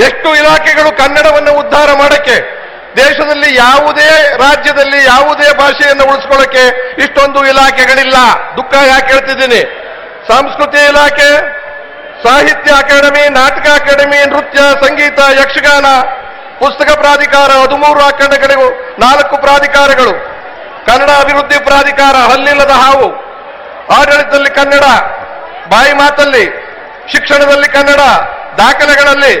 ಎಷ್ಟು ಇಲಾಖೆಗಳು ಕನ್ನಡವನ್ನು ಉದ್ಧಾರ ಮಾಡಕ್ಕೆ, ದೇಶದಲ್ಲಿ ಯಾವುದೇ ರಾಜ್ಯದಲ್ಲಿ ಯಾವುದೇ ಭಾಷೆಯನ್ನು ಉಳಿಸ್ಕೊಳ್ಳಕ್ಕೆ ಇಷ್ಟೊಂದು ಇಲಾಖೆಗಳಿಲ್ಲ. ದುಃಖ ಯಾಕೆ ಹೇಳ್ತಿದ್ದೀನಿ? ಸಂಸ್ಕೃತಿ ಇಲಾಖೆ, ಸಾಹಿತ್ಯ ಅಕಾಡೆಮಿ, ನಾಟಕ ಅಕಾಡೆಮಿ, ನೃತ್ಯ, ಸಂಗೀತ, ಯಕ್ಷಗಾನ, ಪುಸ್ತಕ ಪ್ರಾಧಿಕಾರ, ಹದಿಮೂರು ಅಕಾಡೆಮಿಗಳು ನಾಲ್ಕು ಪ್ರಾಧಿಕಾರಗಳು. ಕನ್ನಡ ಅಭಿವೃದ್ಧಿ ಪ್ರಾಧಿಕಾರ, ಹಲ್ಲಿಲ್ಲದ ಹಾವು. ಆಡಳಿತದಲ್ಲಿ ಕನ್ನಡ, ಬಾಯಿ ಮಾತಲ್ಲಿ, ಶಿಕ್ಷಣದಲ್ಲಿ ಕನ್ನಡ ದಾಖಲೆಗಳಲ್ಲಿ,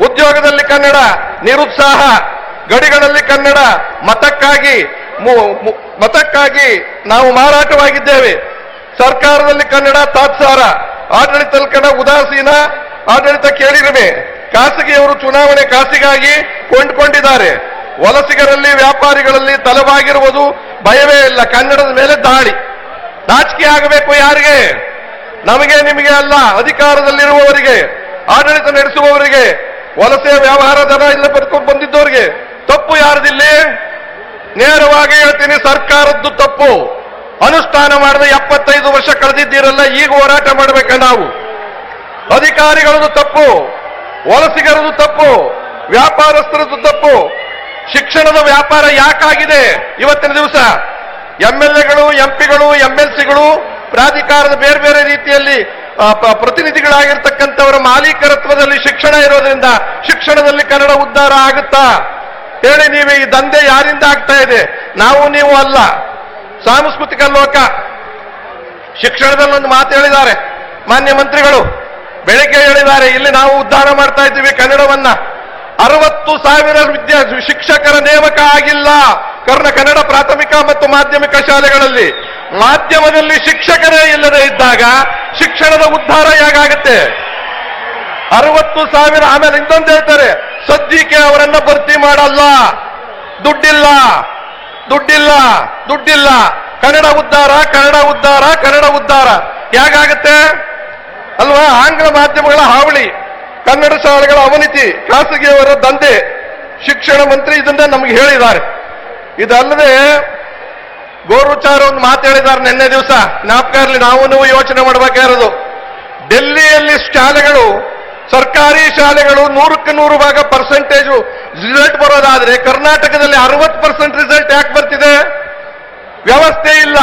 ಉದ್ಯೋಗದಲ್ಲಿ ಕನ್ನಡ, ನಿರುತ್ಸಾಹ, ಗಡಿಗಳಲ್ಲಿ ಕನ್ನಡ, ಮತಕ್ಕಾಗಿ ಮತಕ್ಕಾಗಿ ನಾವು ಮಾರಾಟವಾಗಿದ್ದೇವೆ. ಸರ್ಕಾರದಲ್ಲಿ ಕನ್ನಡ ತಾತ್ಸಾರ, ಆಡಳಿತದಲ್ಲಿ ಕನ್ನಡ ಉದಾಸೀನ, ಆಡಳಿತ ಕೇಳಿರುವೆ. ಖಾಸಗಿಯವರು ಚುನಾವಣೆ ಕಾಸಿಗಾಗಿ ಕೊಂಡುಕೊಂಡಿದ್ದಾರೆ. ವಲಸಿಗರಲ್ಲಿ, ವ್ಯಾಪಾರಿಗಳಲ್ಲಿ ತಲವಾಗಿರುವುದು ಭಯವೇ ಇಲ್ಲ, ಕನ್ನಡದ ಮೇಲೆ ದಾಳಿ. ನಾಚಿಕೆ ಆಗಬೇಕು ಯಾರಿಗೆ? ನಮಗೆ ನಿಮಗೆ ಅಲ್ಲ, ಅಧಿಕಾರದಲ್ಲಿರುವವರಿಗೆ. ಆಡಳಿತ ನಡೆಸುವವರಿಗೆ ವಲಸೆ ವ್ಯವಹಾರ ದರ ಇಲ್ಲ ಬದುಕೊಂಡು ಬಂದಿದ್ದವರಿಗೆ ತಪ್ಪು ಯಾರದಿಲ್ಲಿ? ನೇರವಾಗಿ ಹೇಳ್ತೀನಿ, ಸರ್ಕಾರದ್ದು ತಪ್ಪು. ಅನುಷ್ಠಾನ ಮಾಡಿದ ಎಪ್ಪತ್ತೈದು ವರ್ಷ ಕಳೆದಿದ್ದೀರಲ್ಲ, ಈಗ ಹೋರಾಟ ಮಾಡಬೇಕ ನಾವು. ಅಧಿಕಾರಿಗಳದ್ದು ತಪ್ಪು ವಲಸಿಗರದು ತಪ್ಪು, ವ್ಯಾಪಾರಸ್ಥರದ್ದು ತಪ್ಪು. ಶಿಕ್ಷಣದ ವ್ಯಾಪಾರ ಯಾಕಾಗಿದೆ ಇವತ್ತಿನ ದಿವಸ? ಎಂಎಲ್ಎಗಳು ಎಂಪಿಗಳು ಎಂಎಲ್ಸಿಗಳು ಪ್ರಾಧಿಕಾರದ ಬೇರೆ ಬೇರೆ ರೀತಿಯಲ್ಲಿ ಪ್ರತಿನಿಧಿಗಳಾಗಿರ್ತಕ್ಕಂಥವರ ಮಾಲೀಕರತ್ವದಲ್ಲಿ ಶಿಕ್ಷಣ ಇರೋದ್ರಿಂದ ಶಿಕ್ಷಣದಲ್ಲಿ ಕನ್ನಡ ಉದ್ಧಾರ ಆಗುತ್ತಾ? ಹೇಳಿ ನೀವು, ಈ ದಂಧೆ ಯಾರಿಂದ ಆಗ್ತಾ ಇದೆ? ನಾವು ನೀವು ಅಲ್ಲ. ಸಾಂಸ್ಕೃತಿಕ ಲೋಕ. ಶಿಕ್ಷಣದಲ್ಲಿ ಒಂದು ಮಾತು ಹೇಳಿದ್ದಾರೆ. ಮಾನ್ಯ ಮಂತ್ರಿಗಳು, ಬೆಳಿಗ್ಗೆ ಹೇಳಿದ್ದಾರೆ, ಇಲ್ಲಿ ನಾವು ಉದ್ಧಾರ ಮಾಡ್ತಾ ಇದ್ದೀವಿ ಕನ್ನಡವನ್ನ. ಅರವತ್ತು ಸಾವಿರ ವಿದ್ಯಾರ್ಥಿ ಶಿಕ್ಷಕರ ನೇಮಕ ಆಗಿಲ್ಲ. ಕರ್ನ ಕನ್ನಡ ಪ್ರಾಥಮಿಕ ಮತ್ತು ಮಾಧ್ಯಮಿಕ ಶಾಲೆಗಳಲ್ಲಿ. ಮಾಧ್ಯಮದಲ್ಲಿ ಶಿಕ್ಷಕರೇ ಇಲ್ಲದೆ ಇದ್ದಾಗ ಶಿಕ್ಷಣದ ಉದ್ಧಾರ ಹೇಗಾಗುತ್ತೆ? ಅರವತ್ತು ಸಾವಿರ ಆಮೇಲೆ ಇನ್ನೊಂದು ಹೇಳ್ತಾರೆ, ಸದ್ಯಕ್ಕೆ ಅವರನ್ನ ಭರ್ತಿ ಮಾಡಲ್ಲ. ದುಡ್ಡಿಲ್ಲ ದುಡ್ಡಿಲ್ಲ ದುಡ್ಡಿಲ್ಲ. ಕನ್ನಡ ಉದ್ಧಾರ ಕನ್ನಡ ಉದ್ಧಾರ ಕನ್ನಡ ಉದ್ಧಾರ. ಹೇಗಾಗತ್ತೆ? ಅಲ್ವಾ? ಆಂಗ್ಲ ಮಾಧ್ಯಮಗಳ ಹಾವಳಿ, ಕನ್ನಡ ಶಾಲೆಗಳ ಅವನತಿ, ಖಾಸಗಿಯವರ ದಂಧೆ. ಶಿಕ್ಷಣ ಮಂತ್ರಿ ಇದನ್ನ ನಮ್ಗೆ ಹೇಳಿದ್ದಾರೆ. ಇದಲ್ಲದೆ ಗೋರುಚಾರ ಒಂದು ಮಾತು ಹೇಳಿದ್ದಾರೆ ನಿನ್ನೆ ದಿವಸ. ಜ್ಞಾಪಕ ಇರಲಿ, ನಾವು ನೀವು ಯೋಚನೆ ಮಾಡಬೇಕಾಗಿರೋದು ಡೆಲ್ಲಿಯಲ್ಲಿ ಶಾಲೆಗಳು, ಸರ್ಕಾರಿ ಶಾಲೆಗಳು ನೂರಕ್ಕೆ ನೂರು ಭಾಗ ಪರ್ಸೆಂಟೇಜು ರಿಸಲ್ಟ್ ಬರೋದಾದ್ರೆ ಕರ್ನಾಟಕದಲ್ಲಿ ಅರವತ್ತು ಪರ್ಸೆಂಟ್ ರಿಸಲ್ಟ್ ಯಾಕೆ ಬರ್ತಿದೆ? ವ್ಯವಸ್ಥೆ ಇಲ್ಲ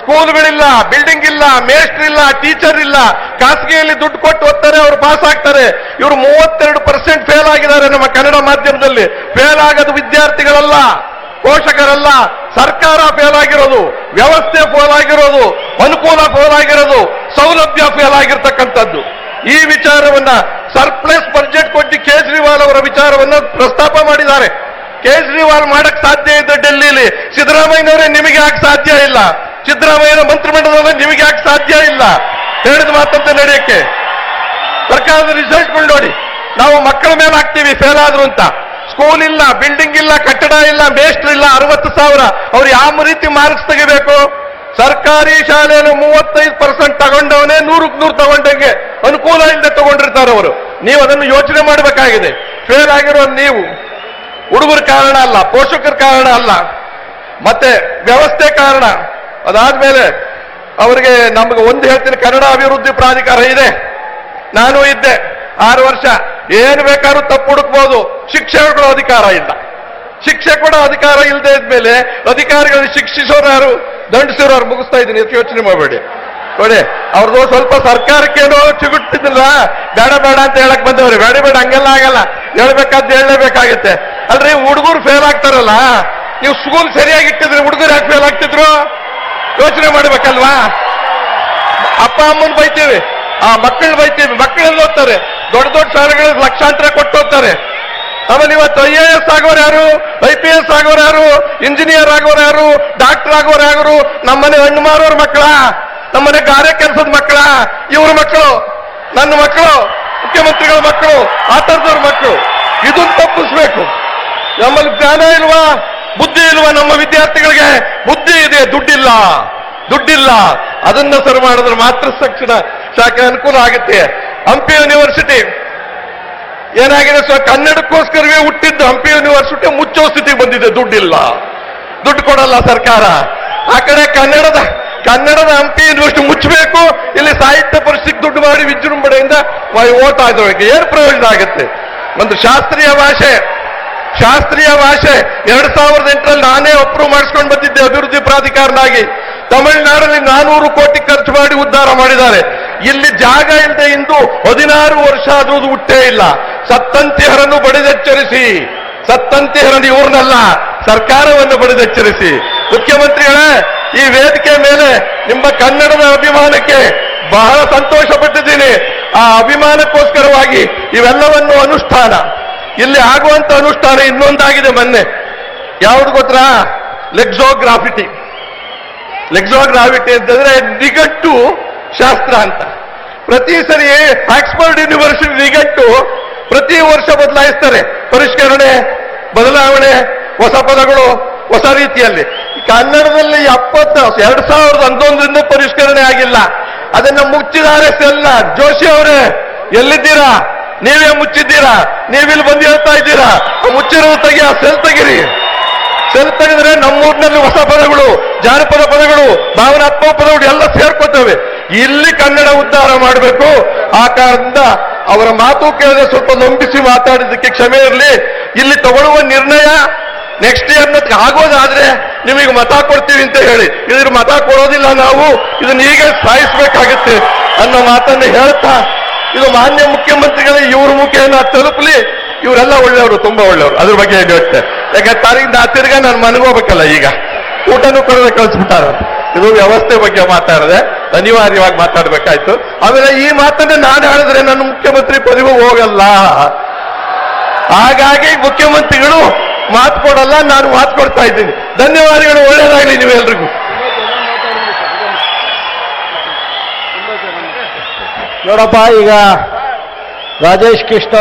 ಸ್ಕೂಲ್ಗಳಿಲ್ಲ ಬಿಲ್ಡಿಂಗ್ ಇಲ್ಲ ಮೇಸ್ಟ್ರ್ ಇಲ್ಲ ಟೀಚರ್ ಇಲ್ಲ. ಖಾಸಗಿಯಲ್ಲಿ ದುಡ್ಡು ಕೊಟ್ಟು ಓದ್ತಾರೆ, ಅವರು ಪಾಸ್ ಆಗ್ತಾರೆ. ಇವರು ಮೂವತ್ತೆರಡು ಪರ್ಸೆಂಟ್ ಫೇಲ್ ಆಗಿದ್ದಾರೆ ನಮ್ಮ ಕನ್ನಡ ಮಾಧ್ಯಮದಲ್ಲಿ. ಫೇಲ್ ಆಗೋದು ವಿದ್ಯಾರ್ಥಿಗಳಲ್ಲ. ಪೋಷಕರಲ್ಲ ಸರ್ಕಾರ ಫೇಲ್ ಆಗಿರೋದು ವ್ಯವಸ್ಥೆ ಫೇಲ್ ಆಗಿರೋದು ಅನುಕೂಲ ಫೇಲ್ ಆಗಿರೋದು ಸೌಲಭ್ಯ ಫೇಲ್ ಆಗಿರ್ತಕ್ಕಂಥದ್ದು ಈ ವಿಚಾರವನ್ನ ಸರ್ಪ್ಲಸ್ ಬಜೆಟ್ ಕೊಟ್ಟು ಕೇಜ್ರಿವಾಲ್ ಅವರ ವಿಚಾರವನ್ನ ಪ್ರಸ್ತಾಪ ಮಾಡಿದ್ದಾರೆ. ಕೇಜ್ರಿವಾಲ್ ಮಾಡಕ್ ಸಾಧ್ಯ ಇದೆ ಡೆಲ್ಲಿಲಿ ಸಿದ್ದರಾಮಯ್ಯನವರೇ ನಿಮಗೆ ಯಾಕೆ ಸಾಧ್ಯ ಇಲ್ಲ. ಸಿದ್ದರಾಮಯ್ಯನ ಮಂತ್ರಿಮಂಡಲದವರೇ ನಿಮಗೆ ಯಾಕೆ ಸಾಧ್ಯ ಇಲ್ಲ. ಹೇಳಿದ ಮಾತಂತ ನಡೆಯಕ್ಕೆ. ಸರ್ಕಾರದ ರಿಸಲ್ಟ್ಗಳು ನೋಡಿ ನಾವು ಮಕ್ಕಳ ಮೇಲೆ ಹಾಕ್ತೀವಿ, ಫೇಲ್ ಆದ್ರು ಅಂತ. ಸ್ಕೂಲ್ ಇಲ್ಲ ಬಿಲ್ಡಿಂಗ್ ಇಲ್ಲ, ಕಟ್ಟಡ ಇಲ್ಲ ಮೇಸ್ಟ್ರ್ ಇಲ್ಲ, ಅರವತ್ತು ಸಾವಿರ. ಅವ್ರು ಯಾವ ರೀತಿ ಮಾರ್ಕ್ಸ್ ತೆಗಿಬೇಕು? ಸರ್ಕಾರಿ ಶಾಲೆಯಲ್ಲಿ ಮೂವತ್ತೈದು ಪರ್ಸೆಂಟ್ ತಗೊಂಡವನೇ ನೂರಕ್ಕೆ ನೂರು ತಗೊಂಡಂಗೆ ಅನುಕೂಲ ಇಲ್ಲದೆ ತಗೊಂಡಿರ್ತಾರೆ ಅವರು. ನೀವು ಅದನ್ನು ಯೋಚನೆ ಮಾಡಬೇಕಾಗಿದೆ. ಫೇಲ್ ಆಗಿರೋ ನೀವು, ಹುಡುಗರ ಕಾರಣ ಅಲ್ಲ, ಪೋಷಕರ ಕಾರಣ ಅಲ್ಲ. ಮತ್ತೆ ವ್ಯವಸ್ಥೆ ಕಾರಣ. ಅದಾದ್ಮೇಲೆ ಅವರಿಗೆ ನಮಗೆ ಒಂದು ಹೇಳ್ತೀನಿ, ಕನ್ನಡ ಅಭಿವೃದ್ಧಿ ಪ್ರಾಧಿಕಾರ ಇದೆ. ನಾನು ಇದ್ದೆ ಆರು ವರ್ಷ. ಏನು ಬೇಕಾದ್ರೂ ತಪ್ಪು ಹುಡುಕ್ಬೋದು. ಶಿಕ್ಷಕರು ಅಧಿಕಾರ ಇಲ್ಲ. ಶಿಕ್ಷೆ ಕೂಡ ಅಧಿಕಾರ ಇಲ್ಲದೆ ಇದ್ಮೇಲೆ ಅಧಿಕಾರಿಗಳು ಶಿಕ್ಷಿಸೋರು ಯಾರು? ದಂಡಿಸೋರು ಯಾರು? ಮುಗಿಸ್ತಾ ಇದ್ದೀನಿ. ಎಷ್ಟು ಯೋಚನೆ ಮಾಡಬೇಡಿ. ನೋಡಿ, ಅವ್ರದ್ದು ಸ್ವಲ್ಪ ಸರ್ಕಾರಕ್ಕೇನೋ ಚಿಗುಟ್ಟಿದ್ದಿಲ್ಲ ಬೇಡ ಬೇಡ ಅಂತ ಹೇಳಕ್ ಬಂದವ್ರಿ. ಬೇಡ ಬೇಡ, ಹಂಗೆಲ್ಲ ಆಗಲ್ಲ. ಹೇಳ್ಬೇಕಾದ್ ಹೇಳಲೇಬೇಕಾಗತ್ತೆ. ಅಲ್ರಿ, ಹುಡುಗರು ಫೇಲ್ ಆಗ್ತಾರಲ್ಲ, ನೀವು ಸ್ಕೂಲ್ ಸರಿಯಾಗಿ ಇಟ್ಟಿದ್ರೆ, ಹುಡುಗರು ಯಾಕೆ ಫೇಲ್ ಆಗ್ತಿದ್ರು? ಯೋಚನೆ ಮಾಡ್ಬೇಕಲ್ವಾ? ಅಪ್ಪ, ಅಮ್ಮನ್ ಬೈತೀವಿ. ಆ ಮಕ್ಕಳು ಬೈತೀವಿ. ಮಕ್ಕಳಲ್ಲಿ ಓದ್ತಾರೆ. ದೊಡ್ಡ ದೊಡ್ಡ ಶಾಲೆಗಳಿಗೆ ಲಕ್ಷಾಂತರ ಕೊಟ್ಟು ಹೋಗ್ತಾರೆ ಆಮೇಲೆ ಇವತ್ತು ಐ ಎ ಎಸ್ ಆಗೋರು ಯಾರು? ಐ ಪಿ ಎಸ್ ಆಗೋರು ಯಾರು? ಇಂಜಿನಿಯರ್ ಆಗೋರು ಯಾರು? ಡಾಕ್ಟರ್ ಆಗೋರು ಯಾರು? ನಮ್ಮನೆ ಹಣ್ಣು ಮಾರೋರ್ ಮಕ್ಕಳ? ನಮ್ಮನೆ ಗಾರೆ ಕೆಲಸದ ಮಕ್ಕಳ? ಇವ್ರ ಮಕ್ಕಳು, ನನ್ನ ಮಕ್ಕಳು, ಮುಖ್ಯಮಂತ್ರಿಗಳ ಮಕ್ಕಳು, ಆ ಥರದವ್ರ ಮಕ್ಕಳು. ಇದನ್ನ ತಪ್ಪಿಸ್ಬೇಕು. ನಮ್ಮಲ್ಲಿ ಜ್ಞಾನ ಇಲ್ವಾ? ಬುದ್ಧಿ ಇಲ್ವಾ ನಮ್ಮ ವಿದ್ಯಾರ್ಥಿಗಳಿಗೆ? ಬುದ್ಧಿ ಇದೆ, ದುಡ್ಡಿಲ್ಲ. ದುಡ್ಡಿಲ್ಲ. ಅದನ್ನ ಸರಿ ಮಾಡಿದ್ರೆ ಮಾತ್ರ ಶಿಕ್ಷಣ ಶಾಖೆ ಅನುಕೂಲ ಆಗುತ್ತೆ. ಹಂಪಿ ಯೂನಿವರ್ಸಿಟಿ. ಏನಾಗಿದೆ ಸೊ ಕನ್ನಡಕ್ಕೋಸ್ಕರವೇ ಹುಟ್ಟಿದ್ದು ಹಂಪಿ ಯೂನಿವರ್ಸಿಟಿ ಮುಚ್ಚೋ ಸ್ಥಿತಿಗೆ ಬಂದಿದೆ. ದುಡ್ಡಿಲ್ಲ. ದುಡ್ಡು ಕೊಡಲ್ಲ ಸರ್ಕಾರ. ಆ ಕಡೆ ಕನ್ನಡದ ಕನ್ನಡದ ಹಂಪಿ ಯೂನಿವರ್ಸಿಟಿ ಮುಚ್ಚಬೇಕು. ಇಲ್ಲಿ ಸಾಹಿತ್ಯ ಪರಿಷತ್ ದುಡ್ಡು ಮಾಡಿ ವಿಜೃಂಭಣೆಯಿಂದ ಓಟ್ ಹಾಕೋಬೇಕು ಏನು ಪ್ರಯೋಜನ ಆಗುತ್ತೆ? ಒಂದು ಶಾಸ್ತ್ರೀಯ ಭಾಷೆ. ಶಾಸ್ತ್ರೀಯ ಭಾಷೆ. ಎರಡ್ ಸಾವಿರದ ಎಂಟರಲ್ಲಿ ನಾನೇ ಅಪ್ರೂವ್ ಮಾಡಿಸ್ಕೊಂಡು ಬಂದಿದ್ದೆ ಅಭಿವೃದ್ಧಿ ಪ್ರಾಧಿಕಾರನಾಗಿ. ತಮಿಳುನಾಡಲ್ಲಿ ನಾನೂರು ಕೋಟಿ ಖರ್ಚು ಮಾಡಿ ಉದ್ಧಾರ ಮಾಡಿದ್ದಾರೆ. ಇಲ್ಲಿ ಜಾಗ ಇಲ್ಲದೆ ಇಂದು ಹದಿನಾರು ವರ್ಷ ಆದ್ರೂ ಹುಟ್ಟೇ ಇಲ್ಲ. ಸತ್ತಂತಿಹರನ್ನು ಬಡಿದೆಚ್ಚರಿಸಿ ಸತ್ತಂತಿಹರನ್ನು ಇವ್ರನ್ನಲ್ಲ, ಸರ್ಕಾರವನ್ನು ಬಡಿದೆಚ್ಚರಿಸಿ ಮುಖ್ಯಮಂತ್ರಿಗಳೇ, ಈ ವೇದಿಕೆ ಮೇಲೆ ನಿಮ್ಮ ಕನ್ನಡದ ಅಭಿಮಾನಕ್ಕೆ ಬಹಳ ಸಂತೋಷ ಪಟ್ಟಿದ್ದೀನಿ ಆ ಅಭಿಮಾನಕ್ಕೋಸ್ಕರವಾಗಿ ಇವೆಲ್ಲವನ್ನು ಅನುಷ್ಠಾನ. ಇಲ್ಲಿ ಆಗುವಂತ ಅನುಷ್ಠಾನ ಇನ್ನೊಂದಾಗಿದೆ ಮೊನ್ನೆ. ಯಾವ್ದು ಗೊತ್ತಾ? ಲೆಕ್ಸೋಗ್ರಾಫಿಟಿ ಲೆಕ್ಸೋಗ್ರಾಫಿಟಿ ಅಂತಂದ್ರೆ ನಿಘಂಟು ಶಾಸ್ತ್ರ ಅಂತ. ಪ್ರತಿ ಸರಿ ಆಕ್ಸ್ಫರ್ಡ್ ಯೂನಿವರ್ಸಿಟಿ ನಿಘಂಟು ಪ್ರತಿ ವರ್ಷ ಬದಲಾಯಿಸ್ತಾರೆ. ಪರಿಷ್ಕರಣೆ, ಬದಲಾವಣೆ, ಹೊಸ ಪದಗಳು, ಹೊಸ ರೀತಿಯಲ್ಲಿ. ಕನ್ನಡದಲ್ಲಿ ಎಪ್ಪತ್ತ, ಎರಡ್ ಸಾವಿರದ ಹನ್ನೊಂದರಿಂದ ಪರಿಷ್ಕರಣೆ ಆಗಿಲ್ಲ. ಅದನ್ನ ಮುಚ್ಚಿದ್ದಾರೆ ಸೆಲ್ಲ. ಜೋಶಿ ಅವರೇ, ಎಲ್ಲಿದ್ದೀರಾ? ನೀವೇ ಮುಚ್ಚಿದ್ದೀರಾ? ನೀವಿಲ್ಲಿ ಬಂದು ಹೇಳ್ತಾ ಇದ್ದೀರಾ? ಮುಚ್ಚಿರೋ ಆ ಸೆಲ್ ತೆಗಿರಿ. ಸೆಲ್ ತೆಗೆದ್ರೆ ನಮ್ಮೂರಿನಲ್ಲಿ ಹೊಸ ಪದಗಳು, ಜಾನಪದ ಪದಗಳು, ಭಾವನಾತ್ಮಕ ಪದಗಳು ಎಲ್ಲ ಸೇರ್ಕೊತವೆ. ಇಲ್ಲಿ ಕನ್ನಡ ಉದ್ಧಾರ ಮಾಡಬೇಕು. ಆ ಕಾರಣದಿಂದ ಅವರ ಮಾತು ಕೇಳದೆ ಸ್ವಲ್ಪ ನಂಬಿಸಿ ಮಾತಾಡಿದ್ದಕ್ಕೆ ಕ್ಷಮೆ ಇರಲಿ. ಇಲ್ಲಿ ತಗೊಳ್ಳುವ ನಿರ್ಣಯ ನೆಕ್ಸ್ಟ್ ಇಯರ್ ಆಗೋದಾದ್ರೆ ನಿಮಗೆ ಮತ ಕೊಡ್ತೀವಿ ಅಂತ ಹೇಳಿ. ಇದ್ರ ಮತ ಕೊಡೋದಿಲ್ಲ ನಾವು. ಇದನ್ನ ಈಗ ಸಾಯಿಸಬೇಕಾಗುತ್ತೆ ಅನ್ನೋ ಮಾತನ್ನು ಹೇಳ್ತಾ, ಇದು ಮಾನ್ಯ ಮುಖ್ಯಮಂತ್ರಿಗಳ ಇವ್ರ ಮುಖೇನ ತಲುಪಲಿ. ಇವರೆಲ್ಲ ಒಳ್ಳೆಯವರು, ತುಂಬಾ ಒಳ್ಳೆಯವರು. ಅದ್ರ ಬಗ್ಗೆ ಏನು ಯೋಚನೆ ಯಾಕಂದ್ರೆ ನಾ ತಿರ್ಗ ನಾನು ಮನಗೋಬೇಕಲ್ಲ ಈಗ. ಊಟನೂ ಕೊಡದೆ ಕಳಿಸ್ಬಿಟ್ಟಾರ. ಇದು ವ್ಯವಸ್ಥೆ ಬಗ್ಗೆ ಮಾತಾಡಿದೆ. ಅನಿವಾರ್ಯವಾಗಿ ಮಾತಾಡಬೇಕಾಯ್ತು. ಆಮೇಲೆ ಈ ಮಾತನ್ನ ನಾನು ಹೇಳಿದ್ರೆ ನನ್ನ ಮುಖ್ಯಮಂತ್ರಿ ಪದವಿ ಹೋಗಲ್ಲ. ಹಾಗಾಗಿ ಮುಖ್ಯಮಂತ್ರಿಗಳು ಮಾತು ಕೊಡಲ್ಲ, ನಾನು ಮಾತು ಕೊಡ್ತಾ ಇದ್ದೀನಿ. ಧನ್ಯವಾದಗಳು ಒಳ್ಳೇದಾಗಲಿ ನೀವೆಲ್ರಿಗೂ. ನೋಡಪ್ಪ, ಈಗ ರಾಜೇಶ್ ಕೃಷ್ಣ